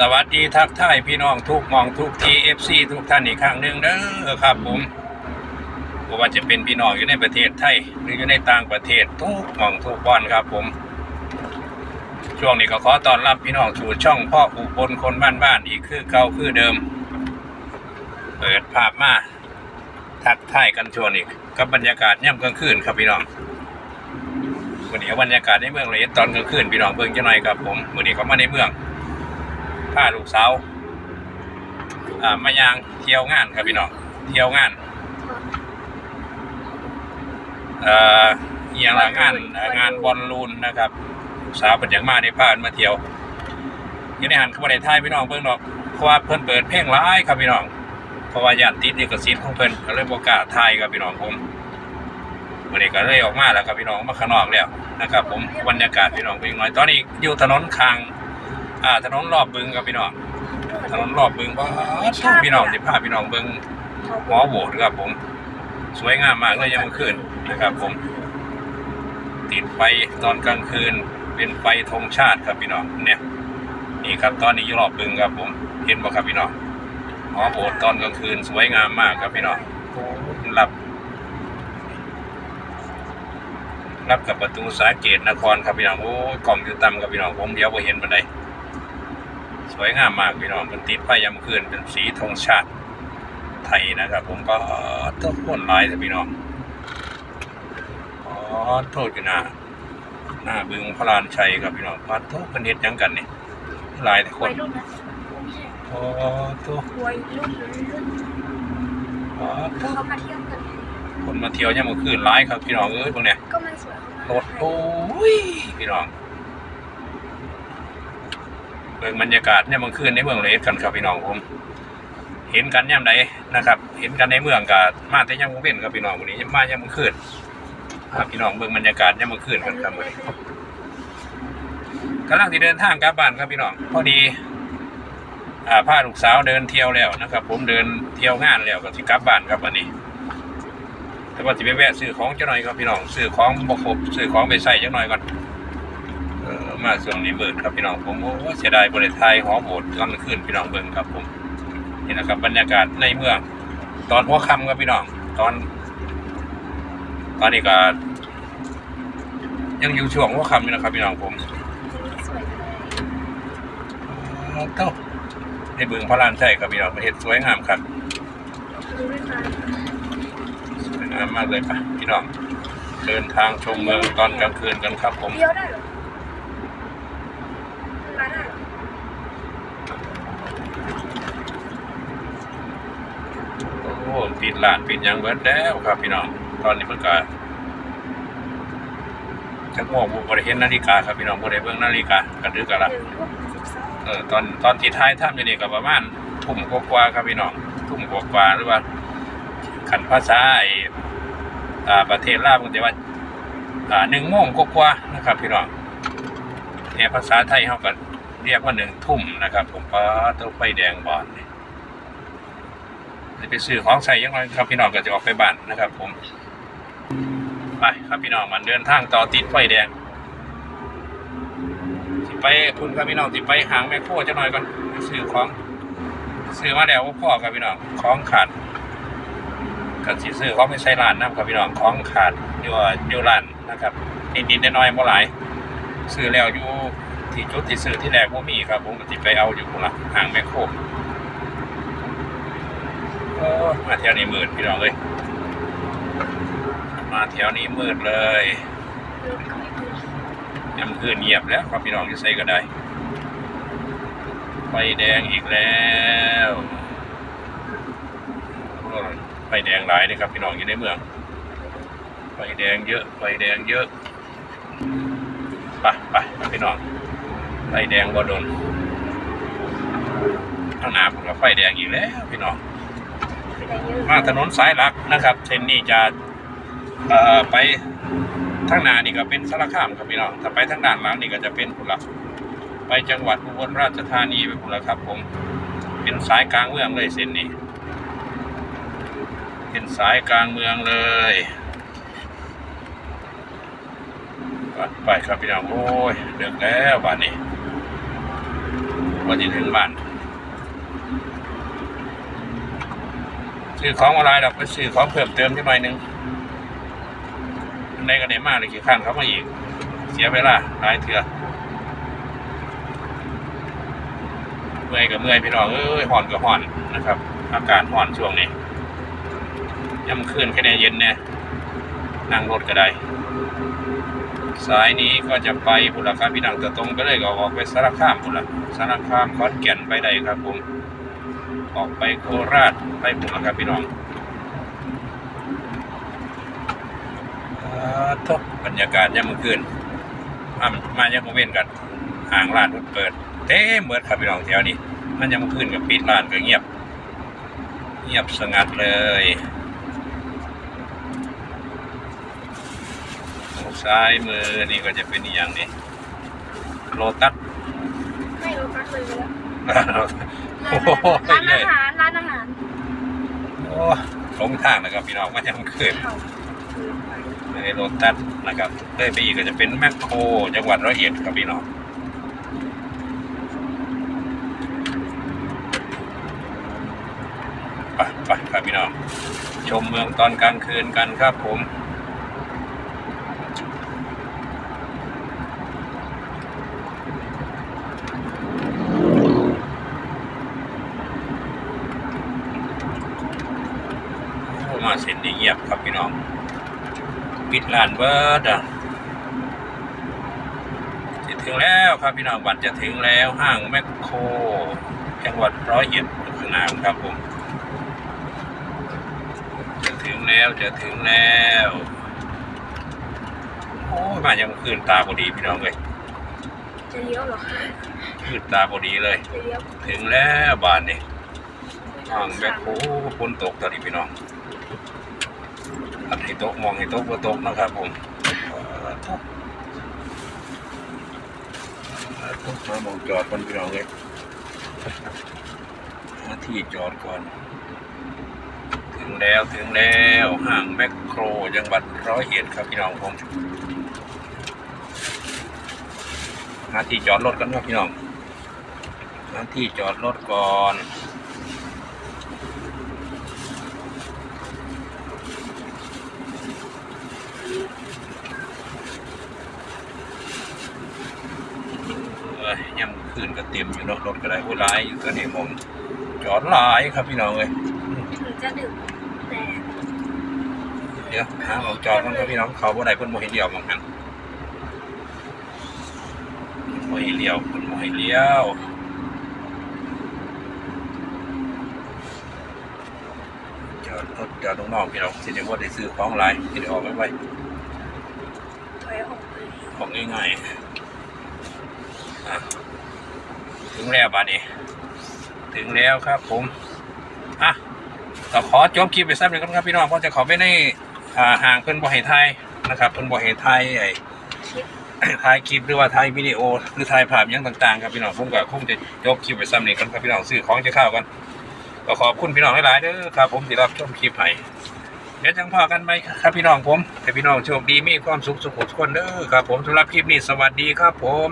สวัสดีทักทายพี่น้องทุกมองทุกทีเอฟซีทุกท่านอีกครั้งหนึ่งเด้อครับผมว่าจะเป็นพี่น้องอยู่ในประเทศไทย หรืออยู่ในต่างประเทศทุกมองทุกบอนครับผม ช่วงนี้ก็ขอต้อนรับพี่น้องสู่ช่องพ่ออุบลคนบ้านบ้านอีกคือเก่าคือเดิม เปิดภาพมาทักทายกันช่วงนี้กับบรรยากาศย่ำกลางคืนครับพี่น้องวันนี้บรรยากาศในเมืองเลยตอนกลางคืนพี่น้องเบิ่งจะหน่อยครับผมวันนี้เขามาในเมือง พาลูกสาวอ่ามายางเที่ยวงานครับพี่น้องเที่ยวงานเอ่ออย่างละงานงานบอลลูนนะครับลูกสาวเป็นอย่างมาในพามาเที่ยวอยังในหันเข้ามาในท้ายพี่น้องเพิ่งดอกเพราะว่าเพิ่นเปิดเพลงร้ายครับพี่น้องเพราะว่าญาติติดลิขสิทธิ์ของเพิ่นก็เลยบ่กาถ่ายครับพี่น้องผมวันนี้ก็เลยออกมาแล้วครับพี่น้องมาข้างนอกแล้วนะครับ ผมบรรยากาศพี่น้องเป็นยังไงตอนนี้อยู่ถนนคาง อ่าถนนรอบบึงครับพี่น้องถนนรอบบึงว่าพี่น้องที่พาพี่น้องเบึงหมอโบสถ์ครับผม สวยงามมากเลยยังมาคืนนะครับ ผม ติดไฟตอนกลางคืน เป็นไฟธงชาติครับพี่น้องเนี่ย นี่ครับตอนนี้อยู่รอบบึงครับ ผมเห็นบ่ครับพี่น้องหมอโบสถ์ตอนกลางคืน สวยงามมากครับพี่น้องรับรับกับประตูสาเกตนครครับพี่น้องโอ้ยกล่องอยู่ต่ำครับพี่น้องผมเดี๋ยวไปเห็นบันได สวยงามมากพี่น้องมันติดไฟยามคืนเป็นสีธงชาติไทยนะครับ ผมก็ต้องพ่นลายแต่พี่น้องอ๋อโทษอยู่หน้าหน้าบึงพระลานชัยครับพี่น้องมาโทษกันเฮ็ดหยังกันนี่หลายแต่ควันยรุ่นนะอ๋อโทษวัยรุ่นรุ่นอ๋อโทษเขามาเที่ยวกันคนมาเที่ยวยามคืนหลายครับพี่น้องเอ้ยพวกเนี้ยก็มันสวยรถโอ้ยพี่น้องเบิ่งบรรยากาศเนี่ยมันขึ้นในเมืองเลยกันครับพี่น้องผม เห็นกันย่ำใดนะครับ เห็นกันในเมืองกับมาแต่ย่ำกเว้นครับพี่น้องวันนี้มาย่ำมันขึ้นครับพี่น้องเบิ่งบรรยากาศย่ำมันขึ้นกันครับวันนี้กำลังที่เดินทางกลับบ้านครับพี่น้องพอดีอ่าพาลูกสาวเดินเที่ยวแล้วนะครับ ผมเดินเที่ยวงานแล้วก็ที่กลับบ้านครับวันนี้ แต่ว่าสิไปแวะซื้อของจังหน่อยครับพี่น้องซื้อของบ่ครบซื้อของไปใส่จังหน่อยก่อน มาช่วงนี้เบิดครับพี่น้องผมโอ้เสียดายบริไทยหอโบสถ์กำลังขึ้นพี่น้องเบิ่งครับผมนี่นะครับบรรยากาศในเมือง ตอนหัวค่ำครับพี่น้อง ตอน ตอนนี้ก็ยังอยู่ช่วงหัวค่ำอยู่นะครับพี่น้องผมสวยอ๋อเต้าในบึงพระลานใช่ครับพี่น้องเห็นสวยงามครับสวยงามมากเลยครับพี่น้องเดินทางชมเมืองตอนกลางคืนกันครับผมเลี้ยวได้หรอมาได้เหรอ โอ้ ปิดร้านปิดยังเบิดแล้วครับพี่น้อง ตอนนี้เพิ่นก็จะง่วงบ่ได้เห็นนาฬิกาครับพี่น้องบ่ได้เบิ่งนาฬิกากระดึกกะละเออตอนตอนที่ท้ายถ้ำอยู่นี่ก็ประมาณทุ่มกว่าครับพี่น้อง ทุ่มกว่าหรือว่าขันภาษาไอ่าประเทศลาวมันจะว่าอ่า1โมงกว่าๆนะครับพี่น้องเนี่ยภาษาไทยเฮาก็เรียกว่า1ทุ่มนะครับ ผมก็ต้องไฟแดงบอนนี่จะ ไปซื้อของใส่ยังไงครับพี่น้องก็จะออกไปบ้านนะครับ ผมไปครับพี่น้องมันเดินทางต่อติดไฟแดงสิไปคุณครับพี่น้องสิไปหางแมคโครจะหน่อยก่อนไปซื้อของซื้อมาแล้วพ่อครับพี่น้องของขาดก็สิซื้อของไม่ใช่ร้านนะครับพี่น้องของขาดอยู่อยู่ร้านนะครับนิดๆน้อยๆบ่หลายซื้อแล้วอยู่ที่จุดที่ซื้อที่แรกบ่มีครับ ผมก็สิไปเอาอยู่ละหางแมคโครโอ้ย มาแถวนี้มืดพี่น้องเลยมาแถวนี้มืดเลยรถก็ไม่มียำคืนเงียบแล้วครับพี่น้องจะใส่ก็ได้ไฟแดงอีกแล้วไฟแดงหลายเลยครับพี่น้องอยู่ในเมืองไฟแดงเยอะไฟแดงเยอะไปไปพี่น้องไฟแดงบ่โดนข้างหน้าผมก็ไฟแดงอีกแล้วพี่น้อง มาถนนสายหลักนะครับ เส้นนี้จะไปทางหน้านี่ก็เป็นสารคามครับพี่น้องถ้าไปทางด้านหลังนี่ก็จะเป็นพุนละไปจังหวัดอุบลราชธานีไปพุนละครับ ผม เป็นสายกลางเมืองเลยเส้นนี้เป็นสายกลางเมืองเลยไปครับพี่น้องโอ้ยเดือดแล้วบ้านนี้ว่าจะถึงบ้าน ซื้อของอะไรดอกไปซื้อของเพิ่มเติมนิดหน่อยหนึ่งในก็ได้มากเลยกี่ข้างเขามาอีก เสียเวลาหลายเถื่อเมื่อยกับเมื่อยพี่น้องเอ้ยห่อนกับห่อนนะครับ อากาศห่อนช่วงนี้ย่ำคืนแค่นี้เย็นเนี่ยนั่งรถก็ได้สายนี้ก็จะไปบุรครับพี่น้องจะตรงไปเลยก็ออกไปสารคามบุรสารคามขอนแก่นไปได้ครับผม ออกไปโคราชไปบุรครับพี่น้องทบบรรยากาศยามมื้อคืนมามายังคงเว้นกันห่างร้านเปิดเต้เหมือนครับพี่น้องแถวนี้ มันยังมื้อคืนกับปิดร้านก็เงียบ เงียบสงัดเลยซ้ายมือนี่ก็จะเป็นอย่างนี้โลตัสไม่รู้พักเลย โอ้โหร้านเลอาย หารร้านอาหารโอ้หลงทางนะครับพี่น้องมันยังคืนเขาคืนไปในโลตัสนะครับเลยไปอีกก็จะเป็นแมคโครจังหวัดร้อยเอ็ดครับพี่น้องไปไปครับพี่น้อง ชมเมืองตอนกลางคืนกันครับผม มาเส้นนี้เงียบครับพี่น้อง ปิดลานเบิร์ดอะจะถึงแล้วครับพี่น้องบัตรจะถึงแล้วห้างแมคโครจังหวัดร้อยเอ็ดข้างหน้าครับผม จะถึงแล้วจะถึงแล้วโอ้ยมายังคืนตาพอดีพี่น้องเลยจะเลี้ยวเหรอคืนตาพอดีเลย จะเลี้ยวถึงแล้วบ้านนี่ห้างแมคโครฝนตกตอนนี้พี่น้อง อันให้โตกมองให้โตกว่าตกนะครับผมเอ่อตกเอ่อตกมามองจอดก่อนพี่น้องเลยหาที่จอดก่อน ถึงแล้วถึงแล้วห้างแมคโครจังหวัดร้อยเอ็ดครับพี่น้องผมหาที่จอดรถกันครับพี่น้องหาที่จอดรถก่อน เอ้ยยังคื นก็เต็มอยู่เนาะรถก็ได้โอ้ยหลายอยู่ตัวนี้ผมจอดหลายครับพี่น้องเอ้ยถึงจะดึกแต่เดี๋ยวหาหมองจอดมันครับพี่น้องเขาบ่ได้เพิ่นบ่ให้เลี้ยวหมองนั้นบ่ให้เลี้ยวเพิ่นบ่ให้เลี้ยวจอดรถจอดตรงนอกพี่น้องสิได้บ่ได้ซื้อของหลายสิได้ออกไว้ไว้ถอยออกเลยของง่ายๆอะ ถึงแล้วบัดนี้ ถึงแล้วครับผม อะก็ขอจบคลิปไปสักหนึ่งก่อนครับพี่น้องเพราะจะขอไปในอ่าห่างเพิ่นบ่ให้ไทยนะครับเพิ่นบ่ให้ไทยไอ้ถ่ายคลิปหรือว่าถ่ายวิดีโอหรือถ่ายภาพยังต่างๆครับพี่น้องผมก็คงจะจบคลิปไปซ้ำนี้กันครับพี่น้องซื้อของจะเข้ากันก็ขอบคุณพี่น้องหลายๆเด้อครับ ผมที่รับชมคลิปให้เดี๋ยวจังพอกันไหมครับพี่น้องผมให้พี่น้องโชคดีมีความสุขสุขทุกคนเด้อครับผมสำหรับคลิปนี้สวัสดีครับผม